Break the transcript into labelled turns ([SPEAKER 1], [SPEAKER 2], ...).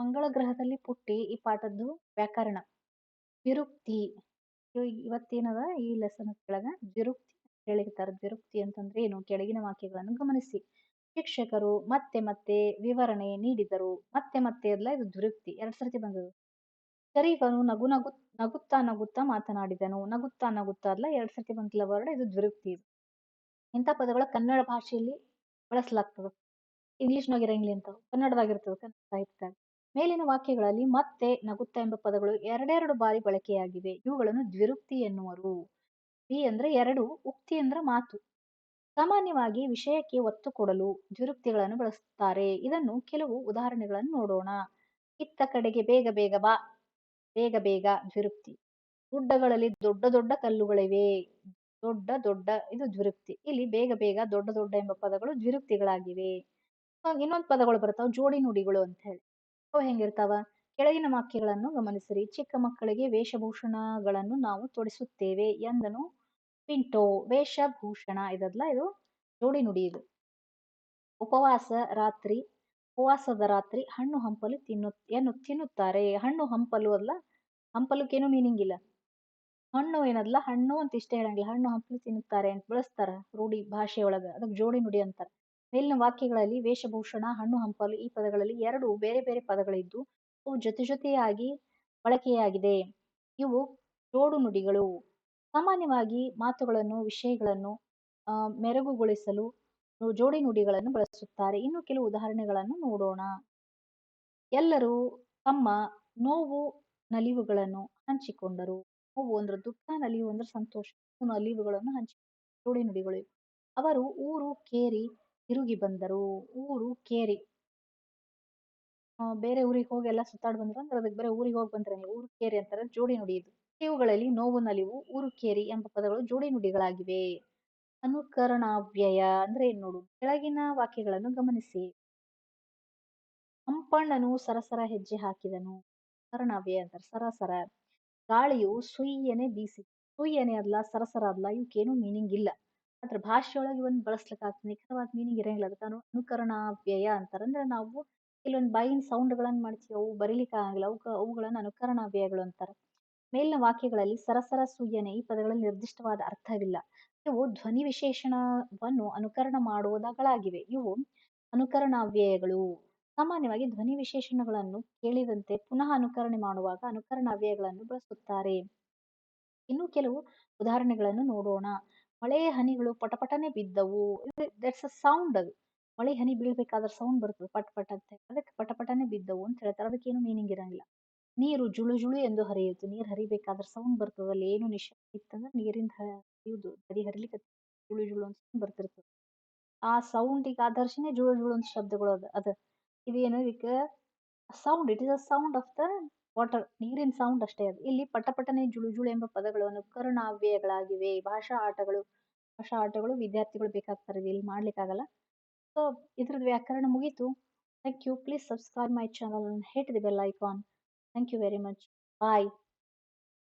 [SPEAKER 1] ಮಂಗಳ ಗ್ರಹದಲ್ಲಿ ಪುಟ್ಟಿ ಈ ಪಾಠದ್ದು ವ್ಯಾಕರಣ. ವಿರುಕ್ತಿ. ಇವ- ಇವತ್ತೇನದ ಈ ಲೆಸನ್ ಕೆಳಗ? ವಿರುಕ್ತಿ ಹೇಳಿರ್ತಾರೆ. ವಿರುಕ್ತಿ ಅಂತಂದ್ರೆ ಏನು? ಕೆಳಗಿನ ವಾಕ್ಯಗಳನ್ನು ಗಮನಿಸಿ. ಶಿಕ್ಷಕರು ಮತ್ತೆ ಮತ್ತೆ ವಿವರಣೆ ನೀಡಿದರು. ಮತ್ತೆ ಮತ್ತೆ ಎಲ್ಲ ಇದು ದ್ವಿರುಕ್ತಿ ಎರಡ್ ಸರ್ತಿ ಬಂದದು ಶರೀಫನು ನಗು ನಗು ನಗುತ್ತಾ ನಗುತ್ತಾ ಮಾತನಾಡಿದನು. ನಗುತ್ತಾ ನಗುತ್ತಾ ಅಲ್ಲ ಎರಡ್ ಸರ್ತಿ ಬಂದಿಲ್ಲ ವರ್ಡ್ ಇದು ದ್ವಿರುಕ್ತಿ ಇದು. ಇಂಥ ಪದಗಳ ಕನ್ನಡ ಭಾಷೆಯಲ್ಲಿ ಬಳಸಲಾಗ್ತದೆ. ಇಂಗ್ಲಿಷ್ನಾಗ ಇರಂಗಿಲ್ಲ ಅಂತ ಕನ್ನಡದಾಗಿರ್ತದೆ ಕನ್ನಡ ಸಾಹಿತ್ಯದಾಗ. ಮೇಲಿನ ವಾಕ್ಯಗಳಲ್ಲಿ ಮತ್ತೆ ನಗುತ್ತ ಎಂಬ ಪದಗಳು ಎರಡೆರಡು ಬಾರಿ ಬಳಕೆಯಾಗಿವೆ. ಇವುಗಳನ್ನು ದ್ವಿರುಕ್ತಿ ಎನ್ನುವರು. ವಿ ಅಂದ್ರೆ ಎರಡು, ಉಕ್ತಿ ಅಂದ್ರೆ ಮಾತು. ಸಾಮಾನ್ಯವಾಗಿ ವಿಷಯಕ್ಕೆ ಒತ್ತು ಕೊಡಲು ದ್ವಿರುಕ್ತಿಗಳನ್ನು ಬಳಸುತ್ತಾರೆ. ಇದನ್ನು ಕೆಲವು ಉದಾಹರಣೆಗಳನ್ನು ನೋಡೋಣ. ಇತ್ತ ಕಡೆಗೆ ಬೇಗ ಬೇಗ ಬಾ, ಬೇಗ ಬೇಗ ದ್ವಿರುಕ್ತಿ. ಗುಡ್ಡಗಳಲ್ಲಿ ದೊಡ್ಡ ದೊಡ್ಡ ಕಲ್ಲುಗಳಿವೆ. ದೊಡ್ಡ ದೊಡ್ಡ, ಇದು ದ್ವಿರುಕ್ತಿ. ಇಲ್ಲಿ ಬೇಗ ಬೇಗ ದೊಡ್ಡ ದೊಡ್ಡ ಎಂಬ ಪದಗಳು ದ್ವಿರುಕ್ತಿಗಳಾಗಿವೆ. ಇನ್ನೊಂದು ಪದಗಳು ಬರ್ತಾವ ಜೋಡಿ ನುಡಿಗಳು ಅಂತ ಹೇಳಿ. ಅವು ಹೆಂಗಿರ್ತಾವ? ಕೆಳಗಿನ ವಾಕ್ಯಗಳನ್ನು ಗಮನಿಸಿರಿ. ಚಿಕ್ಕ ಮಕ್ಕಳಿಗೆ ವೇಷಭೂಷಣಗಳನ್ನು ನಾವು ತೊಡಿಸುತ್ತೇವೆ ಎಂದನು ಪಿಂಟೋ. ವೇಷಭೂಷಣ ಇದಲ್ಲ ಇದು ಜೋಡಿ ನುಡಿ ಇದು. ಉಪವಾಸ ರಾತ್ರಿ, ಉಪವಾಸದ ರಾತ್ರಿ ಹಣ್ಣು ಹಂಪಲು ತಿನ್ನು ಏನು ತಿನ್ನುತ್ತಾರೆ. ಹಣ್ಣು ಹಂಪಲು ಅಲ್ಲ ಹಂಪಲಕ್ಕೇನು ಮೀನಿಂಗ್ ಇಲ್ಲ. ಹಣ್ಣು ಏನದಲ್ಲ ಹಣ್ಣು ಅಂತ ಇಷ್ಟ ಹೇಳಂಗಿಲ್ಲ. ಹಣ್ಣು ಹಂಪಲು ತಿನ್ನುತ್ತಾರೆ ಅಂತ ಬಳಸ್ತಾರ ರೂಢಿ ಭಾಷೆಯೊಳಗ. ಅದಕ್ಕೆ ಜೋಡಿ ನುಡಿ ಅಂತಾರ. ಮೇಲಿನ ವಾಕ್ಯಗಳಲ್ಲಿ ವೇಷಭೂಷಣ, ಹಣ್ಣು ಹಂಪಲು ಈ ಪದಗಳಲ್ಲಿ ಎರಡು ಬೇರೆ ಬೇರೆ ಪದಗಳಿದ್ದು, ಅವು ಜೊತೆ ಜೊತೆಯಾಗಿ ಬಳಕೆಯಾಗಿದೆ. ಇವು ಜೋಡು ನುಡಿಗಳು. ಸಾಮಾನ್ಯವಾಗಿ ಮಾತುಗಳನ್ನು, ವಿಷಯಗಳನ್ನು ಮೆರುಗುಗೊಳಿಸಲು ಜೋಡಿ ನುಡಿಗಳನ್ನು ಬಳಸುತ್ತಾರೆ. ಇನ್ನು ಕೆಲವು ಉದಾಹರಣೆಗಳನ್ನು ನೋಡೋಣ. ಎಲ್ಲರೂ ತಮ್ಮ ನೋವು ನಲಿವುಗಳನ್ನು ಹಂಚಿಕೊಂಡರು. ನೋವು ಅಂದ್ರೆ ದುಃಖ, ನಲಿವು ಅಂದ್ರೆ ಸಂತೋಷ. ನಲಿವುಗಳನ್ನು ಹಂಚಿ, ಜೋಡಿ ನುಡಿಗಳು ಅವರು ಊರು ಕೇರಿ ತಿರುಗಿ ಬಂದರು. ಊರು ಕೇರಿ. ಬೇರೆ ಊರಿಗೆ ಹೋಗಿ ಎಲ್ಲ ಸುತ್ತಾಡಿ ಬಂದ್ರು ಅಂದ್ರೆ ಅದಕ್ಕೆ ಬೇರೆ ಊರಿಗೆ ಹೋಗಿ ಬಂದ್ರೆ ಊರು ಕೇರಿ ಅಂತಾರೆ. ಜೋಡಿ ನುಡಿ ಇದು. ಇವುಗಳಲ್ಲಿ ನೋವು ನಲಿವು, ಊರು ಕೇರಿ ಎಂಬ ಪದಗಳು ಜೋಡಿ ನುಡಿಗಳಾಗಿವೆ. ಅನುಕರಣಾವ್ಯಯ ಅಂದ್ರೆ ಏನ್ ನೋಡು? ಕೆಳಗಿನ ವಾಕ್ಯಗಳನ್ನು ಗಮನಿಸಿ. ಹಂಪಣ್ಣನು ಸರಸರ ಹೆಜ್ಜೆ ಹಾಕಿದನು. ಕರ್ಣವ್ಯಯ ಅಂತಾರೆ ಸರಸರ. ಗಾಳಿಯು ಸುಯ್ಯನೆ ಬೀಸಿ, ಸುಯ್ಯನೆ ಅಲ್ಲ, ಸರಸರ ಅಲ್ಲ ಇವಕ್ಕೇನು ಮೀನಿಂಗ್ ಇಲ್ಲ. ಆದ್ರೆ ಭಾಷೆಯೊಳಗೆ ಇವನ್ ಬಳಸ್ಲಿಕ್ಕೆ ನಿಖರವಾದ ಮೀನಿಂಗ್ ಇರಂಗಿಲ್ಲ. ಅದಕ್ಕೆ ಅನು ಅನುಕರಣಾವ್ಯಯ ಅಂತಾರೆ ಅಂದ್ರೆ ನಾವು ಕೆಲವೊಂದು ಬಾಯಿನ ಸೌಂಡ್ಗಳನ್ನು ಮಾಡ್ತೀವಿ ಅವು ಬರೀಲಿಕ್ಕೆ ಆಗಂಗಿಲ್ಲ ಅವು ಅವುಗಳನ್ನು ಅನುಕರಣಾವ್ಯಯಗಳು ಅಂತಾರೆ. ಮೇಲಿನ ವಾಕ್ಯಗಳಲ್ಲಿ ಸರಸರ ಸೂಯನೆ ಈ ಪದಗಳಲ್ಲಿ ನಿರ್ದಿಷ್ಟವಾದ ಅರ್ಥವಿಲ್ಲ. ಇವು ಧ್ವನಿ ವಿಶೇಷಣವನ್ನು ಅನುಕರಣ ಮಾಡುವುದಗಳಾಗಿವೆ. ಇವು ಅನುಕರಣಾವ್ಯಯಗಳು ಸಾಮಾನ್ಯವಾಗಿ ಧ್ವನಿ ವಿಶೇಷಣಗಳನ್ನು ಕೇಳಿದಂತೆ ಪುನಃ ಅನುಕರಣೆ ಮಾಡುವಾಗ ಅನುಕರಣಾವ್ಯಯಗಳನ್ನು ಬಳಸುತ್ತಾರೆ. ಇನ್ನು ಕೆಲವು ಉದಾಹರಣೆಗಳನ್ನು ನೋಡೋಣ. ಮಳೆಯ ಹನಿಗಳು ಪಟಪಟನೆ ಬಿದ್ದವು. ದಟ್ಸ್ ಅ ಸೌಂಡ್ ಅದು. ಮಳೆ ಹನಿ ಬೀಳ್ಬೇಕಾದ್ರೆ ಸೌಂಡ್ ಬರ್ತದೆ ಪಟ್ ಪಟ್ ಅಂತ. ಅದಕ್ಕೆ ಪಟಪಟನೆ ಬಿದ್ದವು ಅಂತ ಹೇಳ್ತಾರೆ. ಏನು ಮೀನಿಂಗ್ ಇರಂಗಿಲ್ಲ. ನೀರು ಜುಳು ಜುಳು ಎಂದು ಹರಿಯಿತು ನೀರು ಹರಿಬೇಕಾದ್ರೆ ಸೌಂಡ್ ಬರ್ತದೆ. ಅಲ್ಲಿ ಏನು ನಿಶಬ್ದ ಇತ್ತಂದ್ರೆ ನೀರಿಂದ ಹರಿಯುವುದು. ನದಿ ಹರಿಲಿಕ್ಕೆ ಜುಳು ಜುಳು ಅಂತ ಬರ್ತಿರ್ತದೆ. ಆ ಸೌಂಡಿಗೆ ಆಧರಿಸಿನೇ ಜುಳು ಜುಳು ಅಂತ ಶಬ್ದಗಳು ಅದ. ಅದ ಇದೇನು ಇದಕ್ಕೆ sound it is a sound of the water ನೀರಿನ ಸೌಂಡ್ ಅಷ್ಟೇ ಅದು. ಇಲ್ಲಿ ಪಟಪಟನೆ ಜುಳು ಜುಳು ಎಂಬ ಪದಗಳು ಅನುಕರಣಾವ್ಯಯಗಳಾಗಿವೆ ಭಾಷಾ ಆಟಗಳು ಭಾಷಾ ಆಟಗಳು ವಿದ್ಯಾರ್ಥಿಗಳು ಬೇಕಾಗ್ತಾರೆ ಇಲ್ಲಿ ಮಾಡ್ಲಿಕ್ಕಾಗಲ್ಲ. ಸೊ ಇದ್ರದ್ದು ವ್ಯಾಕರಣ ಮುಗೀತು. Thank you please subscribe my channel hit the bell icon thank you very much bye